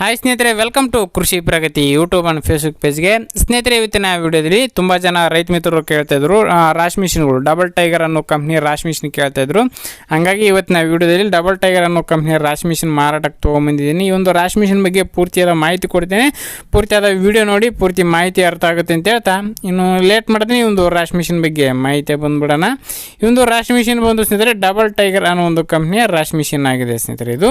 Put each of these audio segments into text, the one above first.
Hi ಸ್ನೇಹಿತರೆ welcome to Krishi Pragati YouTube and Facebook ಪೇಜ್ಗೆ ಸ್ನೇಹಿತರೆ, ಇವತ್ತಿನ ವಿಡಿಯೋದಲ್ಲಿ ತುಂಬ ಜನ ರೈತ ಮಿತ್ರರು ಕೇಳ್ತಾಯಿದ್ರು ರಾಶ್ ಮಿಷಿನ್ಗಳು ಡಬಲ್ ಟೈಗರ್ ಅನ್ನೋ ಕಂಪ್ನಿ ರಾಶ್ ಮಿಷಿನ್ ಕೇಳ್ತಾಯಿದ್ರು ಹಾಗಾಗಿ ಹಂಗಾಗಿ ಇವತ್ತಿನ ವಿಡಿಯೋದಲ್ಲಿ ಡಬಲ್ ಟೈಗರ್ ಅನ್ನೋ ಕಂಪ್ನಿಯ ರಾಶ್ ಮಿಷಿನ್ ಮಾರಾಟಕ್ಕೆ ತೊಗೊಂಬಂದಿದ್ದೀನಿ. ಈ ಒಂದು ರಾಶ್ ಮಿಷಿನ್ ಬಗ್ಗೆ ಪೂರ್ತಿಯಾದ ಮಾಹಿತಿ ಕೊಡ್ತೇನೆ. ಪೂರ್ತಿಯಾದ ವಿಡಿಯೋ ನೋಡಿ, ಪೂರ್ತಿ ಮಾಹಿತಿ ಅರ್ಥ ಆಗುತ್ತೆ ಅಂತ ಹೇಳ್ತಾ. ಇನ್ನು ಲೇಟ್ ಮಾಡ್ತೀನಿ, ಈ ಒಂದು ರಾಶ್ ಮಿಷಿನ್ ಬಗ್ಗೆ ಮಾಹಿತಿ ಬಂದ್ಬಿಡೋಣ. ಈ ಒಂದು ರಾಶ್ ಮಿಷಿನ್ ಬಂದು ಸ್ನೇಹಿತರೆ ಡಬಲ್ ಟೈಗರ್ ಅನ್ನೋ ಒಂದು ಕಂಪ್ನಿಯ ರಾಶ್ ಮಿಷಿನ್ ಆಗಿದೆ ಸ್ನೇಹಿತರೆ ಇದು.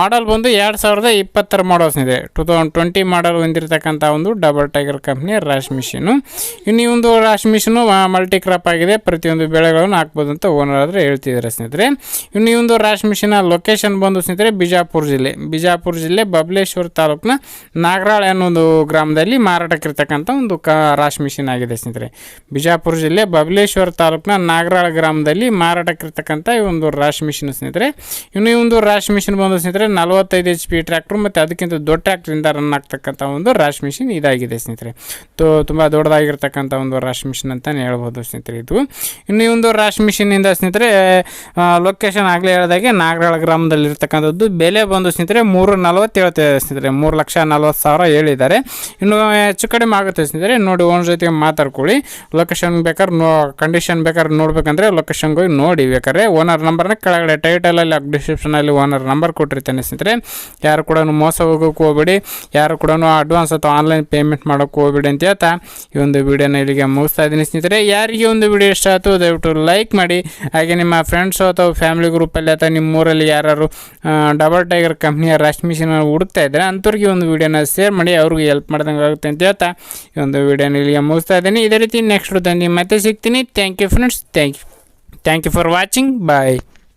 ಮಾಡಲ್ ಬಂದು ಎರಡು ಸಾವಿರದ ಇಪ್ಪತ್ತರ ಮಾಡಲ್ ಸ್ನೇಹಿತರೆ ಟೂ ತೌಸಂಡ್ ಟ್ವೆಂಟಿ ಮಾಡಲ್ ಹೊಂದಿರತಕ್ಕಂಥ ಒಂದು ಡಬಲ್ ಟೈಗರ್ ಕಂಪ್ನಿಯ ರಾಶ್ ಮಿಷಿನು ಇನ್ನು ಈ ಒಂದು ರಾಶ್ ಮಿಷಿನು ಮಲ್ಟಿ ಕ್ರಾಪ್ ಆಗಿದೆ. ಪ್ರತಿಯೊಂದು ಬೆಳೆಗಳನ್ನು ಹಾಕ್ಬೋದು ಅಂತ ಓನರ್ ಆದರೆ ಹೇಳ್ತಿದ್ದಾರೆ ಸ್ನೇಹಿತರೆ. ಇನ್ನು ಈ ಒಂದು ರಾಶ್ ಮಿಷಿನ ಲೊಕೇಶನ್ ಬಂದು ಸ್ನೇಹಿತರೆ, ಬಿಜಾಪುರ ಜಿಲ್ಲೆ. ಬಿಜಾಪುರ ಜಿಲ್ಲೆ ಬಬಲೇಶ್ವರ ತಾಲೂಕಿನ ನಾಗರಾಳ್ ಅನ್ನೋ ಗ್ರಾಮದಲ್ಲಿ ಮಾರಾಟಕ್ಕಿರ್ತಕ್ಕಂಥ ಒಂದು ಕ ರಾಶ್ ಮಿಷಿನ್ ಆಗಿದೆ ಸ್ನೇಹಿತರೆ. ಬಿಜಾಪುರ ಜಿಲ್ಲೆ ಬಬಲೇಶ್ವರ ತಾಲೂಕಿನ ನಾಗರಾಳ ಗ್ರಾಮದಲ್ಲಿ ಮಾರಾಟಕ್ಕಿರ್ತಕ್ಕಂಥ ಈ ಒಂದು ರಾಶ್ ಮಿಷಿನ್ ಸ್ನೇಹಿತರೆ. ಇನ್ನು ಈ ಒಂದು ರಾಶ್ ಮಿಷಿನ್ ಬಂದು ಸ್ನೇಹಿತರೆ, ನಲವತ್ತೈದು ಎಚ್ ಪಿ ಟ್ರ್ಯಾಕ್ಟರ್ ಮತ್ತು ಅದಕ್ಕಿಂತ ದೊಡ್ಡ ಟ್ರ್ಯಾಕ್ಟ್ರಿಂದ ರನ್ ಆಗ್ತಕ್ಕಂಥ ಒಂದು ರಾಶ್ ಮಿಷಿನ್ ಇದಾಗಿದೆ ಸ್ನೇಹಿತರೆ. ತೋ, ತುಂಬ ದೊಡ್ಡದಾಗಿರ್ತಕ್ಕಂಥ ಒಂದು ರಾಶ್ ಮಿಷಿನ್ ಅಂತಲೇ ಹೇಳ್ಬೋದು ಸ್ನೇಹಿತರೆ ಇದು. ಇನ್ನು ಈ ಒಂದು ರಾಶ್ ಮಿಷಿನಿಂದ ಸ್ನೇಹಿತರೆ ಲೊಕೇಶನ್ ಆಗಲೇ ಹೇಳಿದಾಗೆ ನಾಗರಾಳ ಗ್ರಾಮದಲ್ಲಿರ್ತಕ್ಕಂಥದ್ದು. ಬೆಲೆ ಬಂದು ಸ್ನೇಹಿತರೆ ಮೂರು ನಲ್ವತ್ತು ಇದೆ ಸ್ನೇಹಿತರೆ. ಮೂರು ಲಕ್ಷ ನಲ್ವತ್ತು ಸಾವಿರ ಹೇಳಿದ್ದಾರೆ. ಇನ್ನು ಹೆಚ್ಚು ಕಡಿಮೆ ಆಗುತ್ತೆ ಸ್ನೇಹಿತರೆ. ನೋಡಿ ಓನ್ ಜೊತೆಗೆ ಮಾತಾಡ್ಕೊಳ್ಳಿ. ಲೊಕೇಶನ್ ಬೇಕಾದ್ರೆ ನೋ ಕಂಡೀಷನ್ ಬೇಕಾದ್ರೆ ನೋಡ್ಬೇಕಂದ್ರೆ ಲೊಕೇಶನ್ಗೆ ಹೋಗಿ ನೋಡಿ. ಬೇಕಾದ್ರೆ ಓನರ್ ನಂಬರ್ನ ಕೆಳಗಡೆ ಟೈಟಲಲ್ಲಿ ಡಿಸ್ಕ್ರಿಪ್ಷನಲ್ಲಿ ಓನರ್ ನಂಬರ್ ಕೊಟ್ಟಿರ್ತೇನೆ ಸ್ನೇಹಿತರೆ. ಯಾರು ಕೂಡ ಮೋಸ ಹೋಗೋಕೆ ಹೋಗ್ಬೇಡಿ. ಯಾರು ಕೂಡ ಅಡ್ವಾನ್ಸ್ ಅಥವಾ ಆನ್ಲೈನ್ ಪೇಮೆಂಟ್ ಮಾಡೋಕೆ ಹೋಗ್ಬೇಡಿ ಅಂತ ಹೇಳ್ತಾ ಈ ಒಂದು ವಿಡಿಯೋನ ಇಲ್ಲಿಗೆ ಮುಗಿಸ್ತಾ ಇದ್ದೀನಿ. ಸ್ನೇಹಿತರೆ, ಯಾರಿಗೆ ಒಂದು ವಿಡಿಯೋ ಇಷ್ಟ ಆಯಿತು, ದಯವಿಟ್ಟು ಲೈಕ್ ಮಾಡಿ. ಹಾಗೆ ನಿಮ್ಮ ಫ್ರೆಂಡ್ಸು ಅಥವಾ ಫ್ಯಾಮಿಲಿ ಗ್ರೂಪಲ್ಲಿ ಅಥವಾ ನಿಮ್ಮ ಊರಲ್ಲಿ ಯಾರು ಡಬಲ್ ಟೈಗರ್ ಕಂಪ್ನಿಯ ರಾಶ್ ಮಿಷಿನ್ ಹುಡುಕ್ತಾ ಇದ್ದರೆ ಅಂಥವ್ರಿಗೆ ಒಂದು ವಿಡಿಯೋನ ಶೇರ್ ಮಾಡಿ, ಅವ್ರಿಗೆ ಹೆಲ್ಪ್ ಮಾಡ್ದಂಗೆ ಆಗುತ್ತೆ ಅಂತ ಹೇಳ್ತಾ ಈ ಒಂದು ವಿಡಿಯೋನ ಇಲ್ಲಿಗೆ ಮುಗಿಸ್ತಾ ಇದ್ದೀನಿ. ಇದೇ ರೀತಿ ನೆಕ್ಸ್ಟ್ ತಂದು ಮತ್ತೆ ಸಿಗ್ತೀನಿ. Thank you friends thank you thank you for watching bye